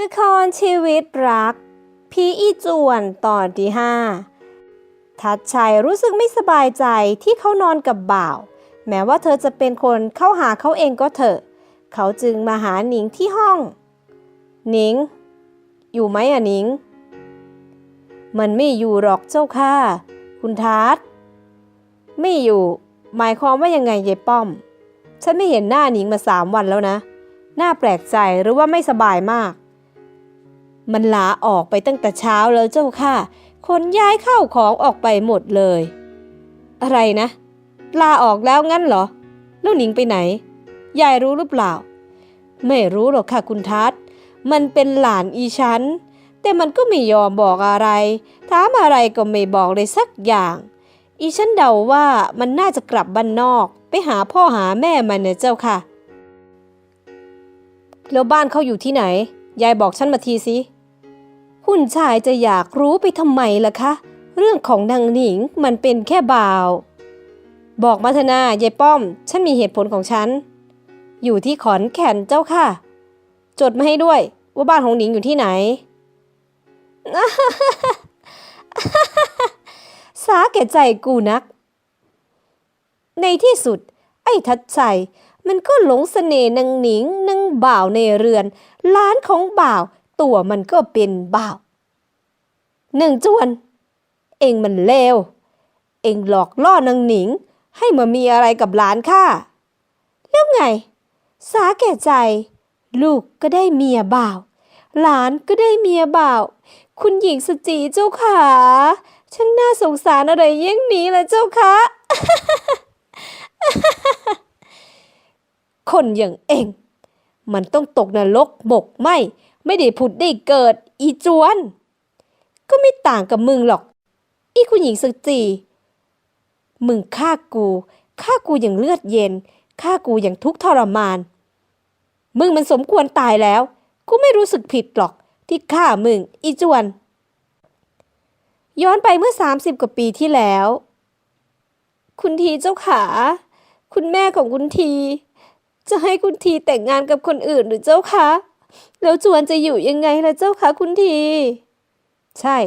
ละครชีวิตรัก พีอีจวนตอนที่ห้าทัดชัยรู้สึกไม่สบายใจที่เขานอนกับบ่าว แม้ว่าเธอจะเป็นคนเข้าหาเขาเองก็เถอะ เขาจึงมาหาหนิงที่ห้อง หนิง อยู่ไหมอะหนิง มันไม่อยู่หรอกเจ้าค่ะ คุณทัศน์ไม่อยู่ หมายความว่ายังไงยายป้อม ฉันไม่เห็นหน้าหนิงมาสามวันแล้วนะ น่าแปลกใจหรือว่าไม่สบายมาก มันลาออกไปตั้งแต่เช้าแล้วเจ้าค่ะ คนย้ายเข้าของออกไปหมดเลย อะไรนะ ลาออกแล้วงั้นเหรอ แล้วหนิงไปไหน ยายรู้หรือเปล่า ไม่รู้หรอกค่ะคุณทัศน์ มันเป็นหลานอีฉัน แต่มันก็ไม่ยอมบอกอะไร ถามอะไรก็ไม่บอกเลยสักอย่าง อีฉันเดาว่ามันน่าจะกลับบ้านนอก ไปหาพ่อหาแม่มันเนี่ยเจ้าค่ะ แล้วบ้านเขาอยู่ที่ไหน ยายบอกฉันมาทีสิ คุณชายจะอยากรู้ไปทำไมล่ะคะ เรื่องของนางหนิงมันเป็นแค่บ่าว บอกมาเถอะนายายป้อม ฉันมีเหตุผลของฉัน อยู่ที่ขอนแก่นเจ้าค่ะ จดมาให้ด้วยว่าบ้านของหนิงอยู่ที่ไหน สาแก่ใจกูนัก ในที่สุด ไอ้ทัดชัยมันก็หลงเสน่ห์นางหนิงนางบ่าวในเรือนล้านของบ่าว ตัวมันก็เป็นบ่าวหนึ่งจวน เองมันเลว เองหลอกล่อนางหนิง ให้มามีอะไรกับหลานข้าแล้วไง สาแก่ใจ ลูกก็ได้เมียบ่าว หลานก็ได้เมียบ่าว คุณหญิงสจีเจ้าขาช่างน่าสงสารอะไรเยี่ยงนี้ละเจ้าคะ คนอย่างเอง มันต้องตกนรกบกไหม ไม่ได้ผุดได้เกิด อีจวน ก็ไม่ต่างกับมึงหรอก อีคุณหญิงสจีมึงฆ่ากูฆ่ากูอย่างเลือดเย็นฆ่ากูอย่างทุกข์ทรมาน มึงมันสมควรตายแล้ว กูไม่รู้สึกผิดหรอกที่ฆ่ามึง อีจวน ย้อนไปเมื่อ 30 กว่าปีที่แล้ว คุณทีเจ้าขา คุณแม่ของคุณที จะให้คุณทีแต่งงานกับคนอื่นหรือเจ้าคะ แล้วจวนจะอยู่ยังไงล่ะเจ้าคะคุณที ใช่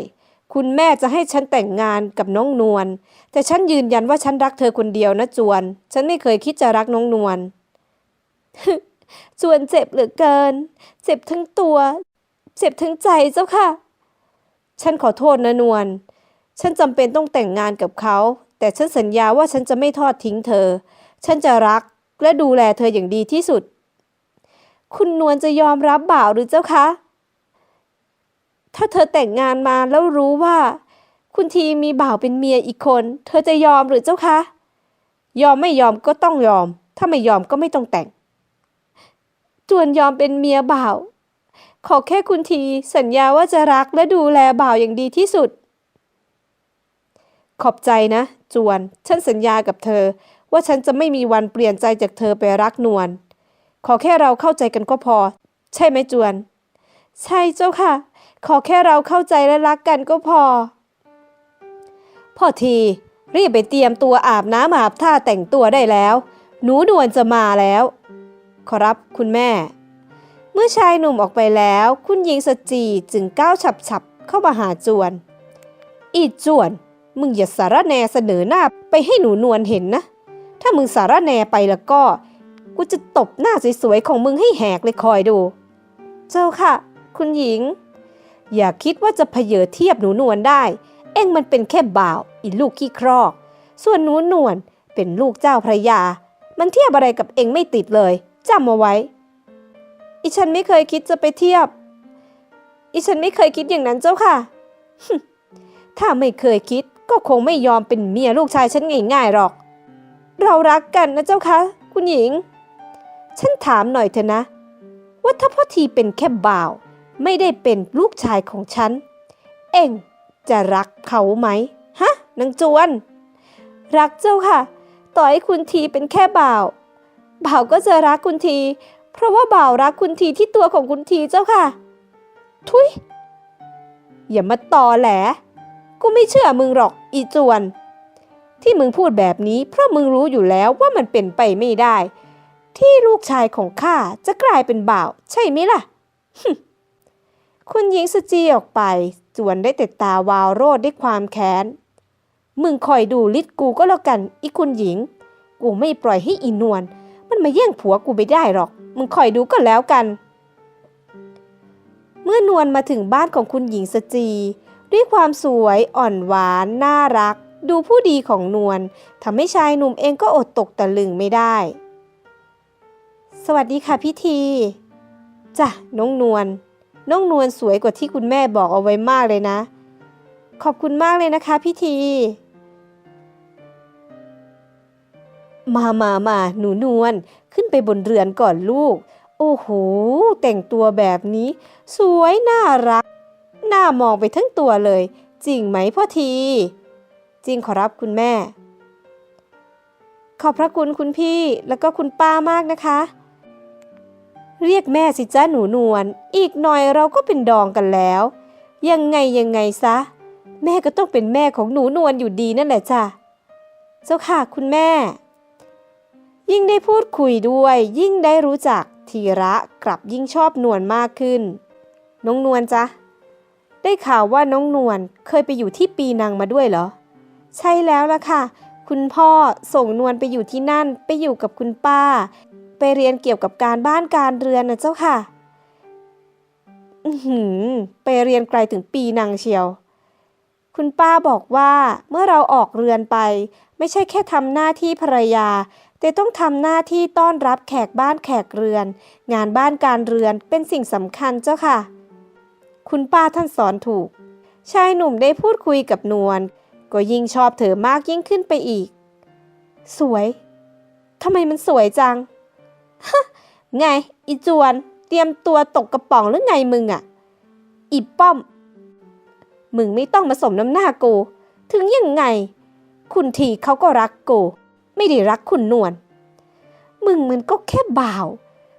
คุณแม่จะให้ฉันแต่งงานกับน้องนวล แต่ฉันยืนยันว่าฉันรักเธอคนเดียวนะจวน ฉันไม่เคยคิดจะรักน้องนวล จวนเจ็บเหลือเกิน เจ็บทั้งตัว เจ็บทั้งใจเจ้าค่ะ ฉันขอโทษนะนวล ฉันจำเป็นต้องแต่งงานกับเขา แต่ฉันสัญญาว่าฉันจะไม่ทอดทิ้งเธอ ฉันจะรักและดูแลเธออย่างดีที่สุด คุณนวลจะยอมรับบ่าวหรือเจ้าคะ ถ้าเธอแต่งงานมาแล้วรู้ว่า คุณทีมีบ่าวเป็นเมียอีกคน เธอจะยอมหรือเจ้าคะ ยอมไม่ยอมก็ต้องยอม ถ้าไม่ยอมก็ไม่ต้องแต่ง จวนยอมเป็นเมียบ่าว ขอแค่คุณทีสัญญาว่าจะรักและดูแลบ่าวอย่างดีที่สุด ขอบใจนะ จวน ฉันสัญญากับเธอ ว่าฉันจะไม่มีวันเปลี่ยนใจจากเธอไปรักนวล ขอแค่เราเข้าใจกันก็พอ ใช่ไหมจวน ใช่เจ้าค่ะ ขอแค่เราเข้าใจและรักกันก็พอ พ่อทีรีบไปเตรียมตัวอาบน้ำอาบท่าแต่งตัวได้แล้ว หนูนวลจะมาแล้ว ขอรับคุณแม่ เมื่อชายหนุ่มออกไปแล้ว คุณหญิงสจีจึงก้าวฉับๆเข้ามาหาจวน อีจวน มึงอย่าสารแนเสนอหน้าไปให้หนูนวลเห็นนะ ถ้ามึงสารแนไปแล้วก็ กูจะตบหน้าสวยๆของมึงให้แหกเลยคอยดู เจ้าค่ะ คุณหญิง อย่าคิดว่าจะเพเยอเทียบหนูนวลได้ เอ็งมันเป็นแค่บ่าวอีลูกขี้ครอก ส่วนหนูนวลเป็นลูกเจ้าพระยา มันเทียบอะไรกับเอ็งไม่ติดเลยจำเอาไว้ อีฉันไม่เคยคิดจะไปเทียบ อีฉันไม่เคยคิดอย่างนั้นเจ้าค่ะ ถ้าไม่เคยคิดก็คงไม่ยอมเป็นเมียลูกชายฉันง่ายๆหรอก เรารักกันนะเจ้าคะ คุณหญิง ฉันถามหน่อยเถอะนะ ว่าถ้าพ่อทีเป็นแค่บ่าว ไม่ได้เป็นลูกชายของฉัน เอ็งจะรักเขาไหมฮะนางจวน รักเจ้าค่ะ ต่อให้คุณทีเป็นแค่บ่าว บ่าวก็จะรักคุณที เพราะว่าบ่าวรักคุณทีที่ตัวของคุณทีเจ้าค่ะ ทุยอย่ามาตอแหล กูไม่เชื่อมึงหรอกอีจวน ที่มึงพูดแบบนี้เพราะมึงรู้อยู่แล้วว่ามันเป็นไปไม่ได้ ที่ลูกชายของข้าจะกลายเป็นบ่าว ใช่ไหมล่ะ คุณหญิงสจีออกไปจวนได้แต่ตาวาวโรดด้วยความแค้น มึงคอยดูลิดกูก็แล้วกันอีคุณหญิง กูไม่ปล่อยให้อีนวลมันมาแย่งผัวกูไปได้หรอก มึงคอยดูก็แล้วกัน เมื่อนวลมาถึงบ้านของคุณหญิงสจี ด้วยความสวยอ่อนหวาน น่ารัก ดูผู้ดีของนวลทำให้ชายหนุ่มเองก็อดตกตะลึงไม่ได้ สวัสดีค่ะพี่ทีจ้ะน้องนวลน้องนวลสวยกว่าที่คุณแม่บอกเอาไว้มากเลยนะ ขอบคุณมากเลยนะคะพี่ทีมามามาหนูนวลขึ้นไปบนเรือนก่อนลูก โอ้โห แต่งตัวแบบนี้ สวยน่ารัก น่ามองไปทั้งตัวเลย จริงไหมพ่อที จริงขอรับคุณแม่ ขอบพระคุณคุณพี่แล้วก็คุณป้ามากนะคะ เรียกแม่สิจ้าหนูนวล อีกหน่อยเราก็เป็นดองกันแล้ว ยังไงยังไงซะ แม่ก็ต้องเป็นแม่ของหนูนวลอยู่ดีนั่นแหละจ้ะ เจ้าค่ะคุณแม่ ยิ่งได้พูดคุยด้วย ยิ่งได้รู้จักทีระกลับยิ่งชอบนวลมากขึ้น น้องนวลจ๊ะได้ข่าวว่าน้องนวลเคยไปอยู่ที่ปีนังมาด้วยเหรอ ใช่แล้วล่ะค่ะ คุณพ่อส่งนวลไปอยู่ที่นั่น ไปอยู่กับคุณป้า ไปเรียนเกี่ยวกับการบ้านการเรือนนะเจ้าค่ะอือหือไปเรียนไกลถึงปีนังเชียว คุณป้าบอกว่าเมื่อเราออกเรือนไป ไม่ใช่แค่ทำหน้าที่ภรรยา แต่ต้องทำหน้าที่ต้อนรับแขกบ้านแขกเรือน งานบ้านการเรือนเป็นสิ่งสำคัญเจ้าค่ะ คุณป้าท่านสอนถูก ชายหนุ่มได้พูดคุยกับนวลก็ยิ่งชอบเธอมากยิ่งขึ้นไปอีก สวยทำไมมันสวยจัง ไงอีจวน เตรียมตัวตกกระป๋องหรือไงมึงอะอีป้อม มึงไม่ต้องมาสมน้ำหน้ากู ถึงยังไง คุณทีเขาก็รักกู ไม่ได้รักคุณนวล มึงมันก็แค่บ่าว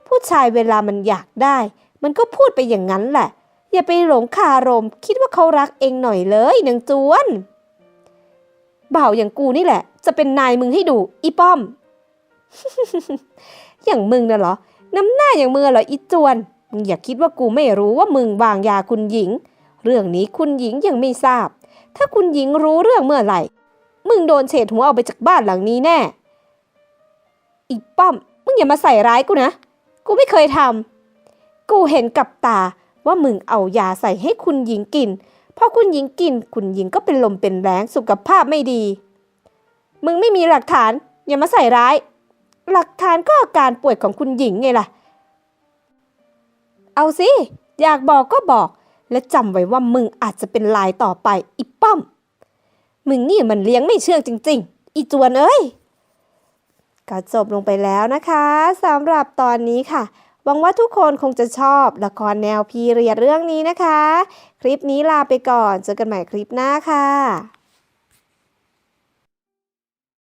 ผู้ชายเวลามันอยากได้ มันก็พูดไปอย่างนั้นแหละ อย่าไปหลงคารม คิดว่าเขารักเองหน่อยเลยนางจวน บ่าวอย่างกูนี่แหละ จะเป็นนายมึงให้ดู อีป้อม อย่างมึงน่ะเหรอ น้ำหน้าอย่างมึงเหรออีจวน มึงอย่าคิดว่ากูไม่รู้ว่ามึงวางยาคุณหญิง เรื่องนี้คุณหญิงยังไม่ทราบ ถ้าคุณหญิงรู้เรื่องเมื่อไหร่ มึงโดนเฉดหัวเอาไปจากบ้านหลังนี้แน่ อีป้อม มึงอย่ามาใส่ร้ายกูนะ กูไม่เคยทำ กูเห็นกับตาว่ามึงเอายาใส่ให้คุณหญิงกิน พอคุณหญิงกิน คุณหญิงก็เป็นลมเป็นแรงสุขภาพไม่ดี มึงไม่มีหลักฐาน อย่ามาใส่ร้าย หลักฐานก็อาการป่วยของคุณหญิงไงล่ะ เอาสิ อยากบอกก็บอก และจำไว้ว่ามึงอาจจะเป็นลายต่อไปอีป้อม มึงนี่มันเลี้ยงไม่เชื่องจริง ๆ อีจวนเอ้ยก็จบลงไปแล้วนะคะสำหรับตอนนี้ค่ะหวังว่าทุกคนคงจะชอบละครแนวพีเรียดเรื่องนี้นะคะ คลิปนี้ลาไปก่อน เจอกันใหม่คลิปหน้าค่ะ